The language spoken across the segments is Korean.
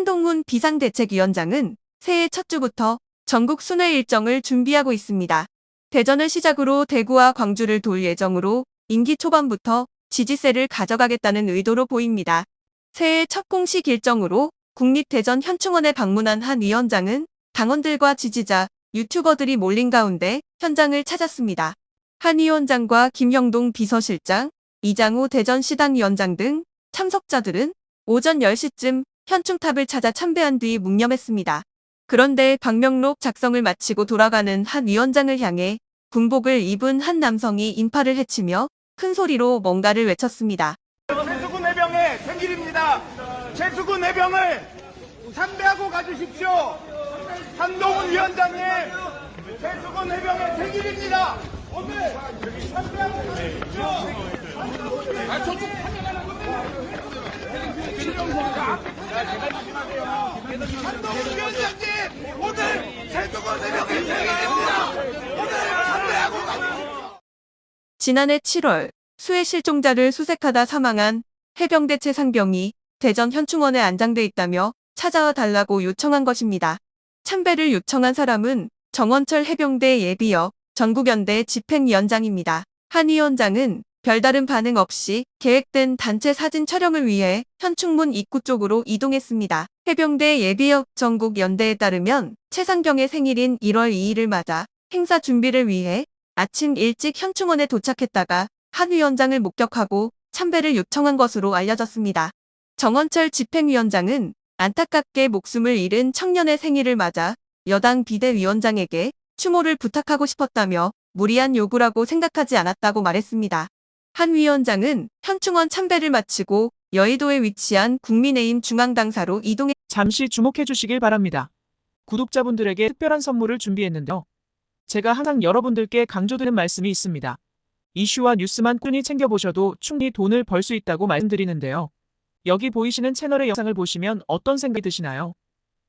한동훈 비상대책위원장은 새해 첫 주부터 전국 순회 일정을 준비하고 있습니다. 대전을 시작으로 대구와 광주를 돌 예정으로 임기 초반부터 지지세를 가져가겠다는 의도로 보입니다. 새해 첫 공식 일정으로 국립대전 현충원에 방문한 한 위원장은 당원들과 지지자, 유튜버들이 몰린 가운데 현장을 찾았습니다. 한 위원장과 김영동 비서실장, 이장우 대전시당위원장 등 참석자들은 오전 10시쯤 현충탑을 찾아 참배한 뒤 묵념했습니다. 그런데 방명록 작성을 마치고 돌아가는 한 위원장을 향해 군복을 입은 한 남성이 인파를 해치며 큰 소리로 뭔가를 외쳤습니다. 최수근 해병의 생일입니다. 최수근 해병을 참배하고 가주십시오. 한동훈 위원장님, 최수근 해병의 생일입니다. 오늘 참배하고 가주십시오. 한동훈 위원장님. 지난해 7월 수해 실종자를 수색하다 사망한 해병대 최상병이 대전 현충원에 안장돼 있다며 찾아와 달라고 요청한 것입니다. 참배를 요청한 사람은 정원철 해병대 예비역 전국연대 집행위원장입니다. 한 위원장은 별다른 반응 없이 계획된 단체 사진 촬영을 위해 현충문 입구 쪽으로 이동했습니다. 해병대 예비역 전국 연대에 따르면 최상병의 생일인 1월 2일을 맞아 행사 준비를 위해 아침 일찍 현충원에 도착했다가 한 위원장을 목격하고 참배를 요청한 것으로 알려졌습니다. 정원철 집행위원장은 안타깝게 목숨을 잃은 청년의 생일을 맞아 여당 비대위원장에게 추모를 부탁하고 싶었다며 무리한 요구라고 생각하지 않았다고 말했습니다. 한 위원장은 현충원 참배를 마치고 여의도에 위치한 국민의힘 중앙당사로 이동해 잠시 주목해 주시길 바랍니다. 구독자분들에게 특별한 선물을 준비했는데요. 제가 항상 여러분들께 강조드리는 말씀이 있습니다. 이슈와 뉴스만 꾸준히 챙겨보셔도 충분히 돈을 벌 수 있다고 말씀드리는데요. 여기 보이시는 채널의 영상을 보시면 어떤 생각이 드시나요?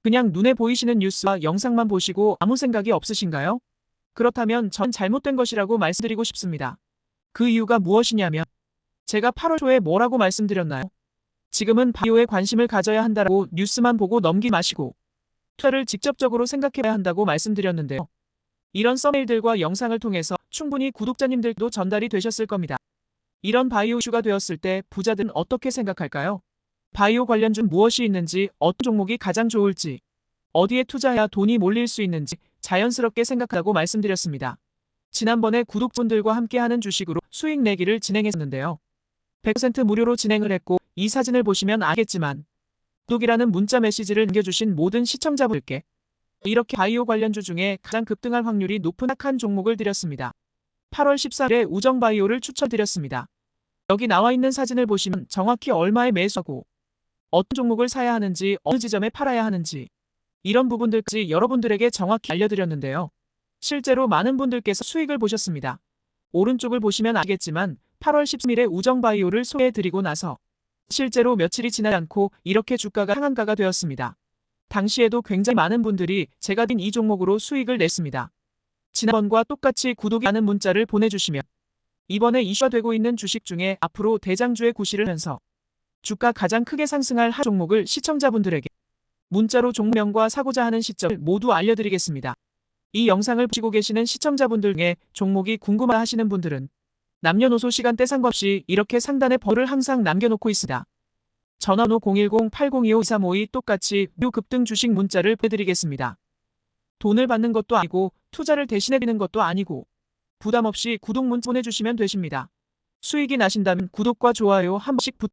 그냥 눈에 보이시는 뉴스와 영상만 보시고 아무 생각이 없으신가요? 그렇다면 전 잘못된 것이라고 말씀드리고 싶습니다. 그 이유가 무엇이냐면 제가 8월 초에 뭐라고 말씀드렸나요? 지금은 바이오에 관심을 가져야 한다고 뉴스만 보고 넘기 마시고 투자를 직접적으로 생각해야 한다고 말씀드렸는데요. 이런 썸네일들과 영상을 통해서 충분히 구독자님들도 전달이 되셨을 겁니다. 이런 바이오 이슈가 되었을 때 부자들은 어떻게 생각할까요? 바이오 관련주 무엇이 있는지, 어떤 종목이 가장 좋을지, 어디에 투자해야 돈이 몰릴 수 있는지 자연스럽게 생각하라고 말씀드렸습니다. 지난번에 구독분들과 함께하는 주식으로 수익 내기를 진행했었는데요. 100% 무료로 진행을 했고 이 사진을 보시면 알겠지만 구독이라는 문자 메시지를 남겨주신 모든 시청자분들께 이렇게 바이오 관련주 중에 가장 급등할 확률이 높은 약한 종목을 드렸습니다. 8월 14일에 우정바이오를 추천드렸습니다. 여기 나와 있는 사진을 보시면 정확히 얼마에 매수하고 어떤 종목을 사야 하는지 어느 지점에 팔아야 하는지 이런 부분들까지 여러분들에게 정확히 알려드렸는데요. 실제로 많은 분들께서 수익을 보셨습니다. 오른쪽을 보시면 알겠지만 8월 13일에 우정바이오를 소개해드리고 나서 실제로 며칠이 지나지 않고 이렇게 주가가 상한가가 되었습니다. 당시에도 굉장히 많은 분들이 제가 din 이 종목으로 수익을 냈습니다. 지난번과 똑같이 구독이라는 문자를 보내주시면 이번에 이슈가 되고 있는 주식 중에 앞으로 대장주의 구실을 하면서 주가 가장 크게 상승할 한 종목을 시청자분들에게 문자로 종목명과 사고자 하는 시점을 모두 알려드리겠습니다. 이 영상을 보시고 계시는 시청자분들 중에 종목이 궁금하 하시는 분들은 남녀노소 시간대 상관없이 이렇게 상단에 번호를 항상 남겨놓고 있습니다. 전화번호 010-8025-2352 똑같이 묘 급등 주식 문자를 보내드리겠습니다. 돈을 받는 것도 아니고 투자를 대신해드리는 것도 아니고 부담 없이 구독 문자 보내주시면 되십니다. 수익이 나신다면 구독과 좋아요 한 번씩 부탁드립니다.